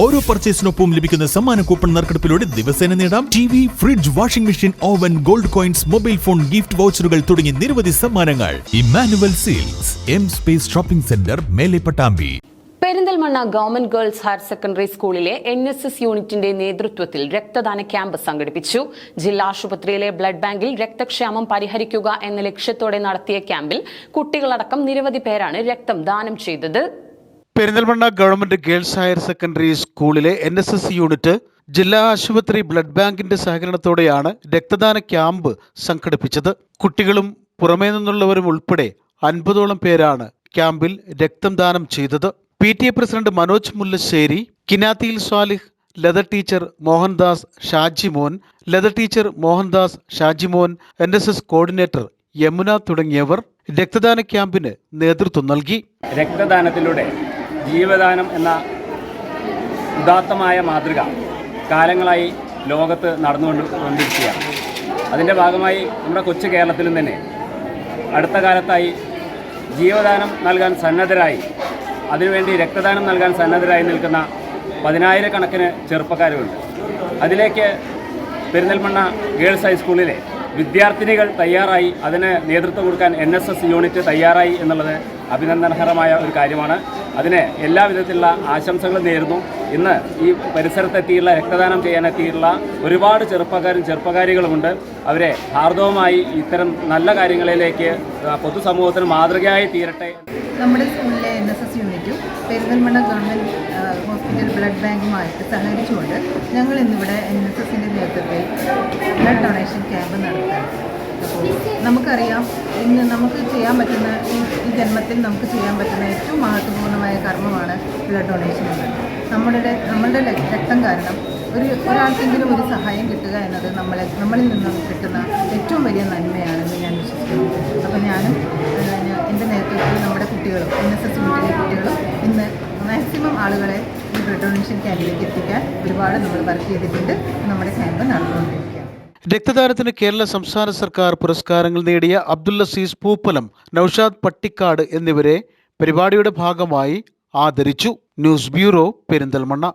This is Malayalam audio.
ഓരോ പർച്ചേസിനൊപ്പം ലഭിക്കുന്ന സമ്മാന കൂപ്പൺ നറുക്കെടുപ്പിലൂടെ ദിവസേന നേടാം. T V fridge washing machine oven gold coins mobile phone gift വൗച്ചറുകൾ തുടങ്ങി നിരവധി സമ്മാനങ്ങൾ. Emmanuel silks M space shopping centre Mele Pattambi. Perinthalmanna government girls higher secondary സ്കൂളിലെ എൻ എസ് എസ് യൂണിറ്റിന്റെ നേതൃത്വത്തിൽ രക്തദാന ക്യാമ്പ് സംഘടിപ്പിച്ചു. ജില്ലാ ആശുപത്രിയിലെ ബ്ലഡ് ബാങ്കിൽ രക്തക്ഷാമം പരിഹരിക്കുക എന്ന ലക്ഷ്യത്തോടെ നടത്തിയ ക്യാമ്പിൽ കുട്ടികളടക്കം നിരവധി പേരാണ് രക്തം ദാനം ചെയ്തത്. Perinthalmanna government girls higher secondary സ്കൂളിലെ എൻ എസ് എസ് യൂണിറ്റ് ജില്ലാ ആശുപത്രി ബ്ലഡ് ബാങ്കിന്റെ സഹകരണത്തോടെയാണ് രക്തദാന ക്യാമ്പ് സംഘടിപ്പിച്ചത്. കുട്ടികളും പുറമേ നിന്നുള്ളവരും ഉൾപ്പെടെ അൻപതോളം പേരാണ് ക്യാമ്പിൽ രക്തം ദാനം ചെയ്തത്. P T A president Manoj Mullassery കിനാത്തിയിൽ Swalih Latha teacher Mohandas Shajimon Latha teacher Mohandas Shajimon N S S coordinator Yamuna തുടങ്ങിയവർ രക്തദാന ക്യാമ്പിന് നേതൃത്വം നൽകി. രക്തദാനത്തിലൂടെ ജീവദാനം എന്ന ഉദാത്തമായ മാതൃക കാലങ്ങളായി ലോകത്ത് നടന്നുകൊണ്ട് കൊണ്ടിരിക്കുകയാണ് അതിന്റെ ഭാഗമായി നമ്മുടെ കൊച്ചു കേരളത്തിലും തന്നെ അടുത്ത കാലത്തായി ജീവദാനം നൽകാൻ സന്നദ്ധരായി അതിനുവേണ്ടി രക്തദാനം നൽകാൻ സന്നദ്ധരായി നിൽക്കുന്ന പതിനായിരക്കണക്കിന് ചെറുപ്പക്കാരുമുണ്ട് അതിലേക്ക് പെരിന്തൽമണ്ണ ഗേൾസ് ഹൈസ്കൂളിലെ വിദ്യാർത്ഥിനികൾ തയ്യാറായി അതിന് നേതൃത്വം കൊടുക്കാൻ എൻ എസ് എസ് യൂണിറ്റ് തയ്യാറായി എന്നുള്ളത് അഭിനന്ദനഹരമായ ഒരു കാര്യമാണ്. അതിന് എല്ലാ വിധത്തിലുള്ള ആശംസകളും നേരുന്നു. ഇന്ന് ഈ പരിസരത്തെത്തിയുള്ള രക്തദാനം ചെയ്യാനെത്തിയിട്ടുള്ള ഒരുപാട് ചെറുപ്പക്കാരും ചെറുപ്പക്കാരികളുമുണ്ട് അവരെ ഹാർദവമായി ഇത്തരം നല്ല കാര്യങ്ങളിലേക്ക് പൊതുസമൂഹത്തിന് മാതൃകയായി തീരട്ടെ. നമ്മുടെ സ്കൂളിലെ എൻ എസ് എസ് യൂണിറ്റും പെരിന്തൽമണ്ണ ഗവൺമെന്റ് ഹോസ്പിറ്റൽ ബ്ലഡ് ബാങ്കുമായിട്ട് സഹകരിച്ചുകൊണ്ട് ഞങ്ങൾ ഇന്നിവിടെ എൻ എസ് എസിന്റെ നേതൃത്വത്തിൽ ബ്ലഡ് ഡൊണേഷൻ ക്യാമ്പ് നടത്താം അപ്പോൾ നമുക്കറിയാം ഇന്ന് നമുക്ക് ചെയ്യാൻ പറ്റുന്ന ഈ ജന്മത്തിൽ നമുക്ക് ചെയ്യാൻ പറ്റുന്ന ഏറ്റവും മഹത്വപൂർണമായ കർമ്മമാണ് ബ്ലഡ് ഡൊണേഷൻ എന്നത് നമ്മളുടെ നമ്മളുടെ രക്തം കാരണം ഒരു ഒരാൾക്കെങ്കിലും ഒരു സഹായം കിട്ടുക എന്നത് നമ്മളെ നമ്മളിൽ നിന്നും കിട്ടുന്ന ഏറ്റവും വലിയ നന്മയാണെന്ന് ഞാൻ വിശ്വസിക്കുന്നു. അപ്പോൾ ഞാനും എന്റെ നേതൃത്വത്തിൽ നമ്മുടെ കുട്ടികളും എൻ എസ് എസ് മുട്ടിലെ കുട്ടികളും ഇന്ന് മാക്സിമം ആളുകളെ ഈ ബ്ലഡ് ഡൊണേഷൻ ക്യാമ്പിലേക്ക് എത്തിക്കാൻ ഒരുപാട് നമ്മൾ വർക്ക് ചെയ്തിട്ടുണ്ട് നമ്മുടെ ക്യാമ്പ് നടന്നുകൊണ്ടിരിക്കുകയാണ് രക്തദാനത്തിന് കേരള സംസ്ഥാന സർക്കാർ പുരസ്കാരങ്ങൾ നേടിയ അബ്ദുൽ അസീസ് പൂപ്പലം നൌഷാദ് പട്ടിക്കാട് എന്നിവരെ പരിപാടിയുടെ ഭാഗമായി ആദരിച്ചു. News bureau Perinthalmanna.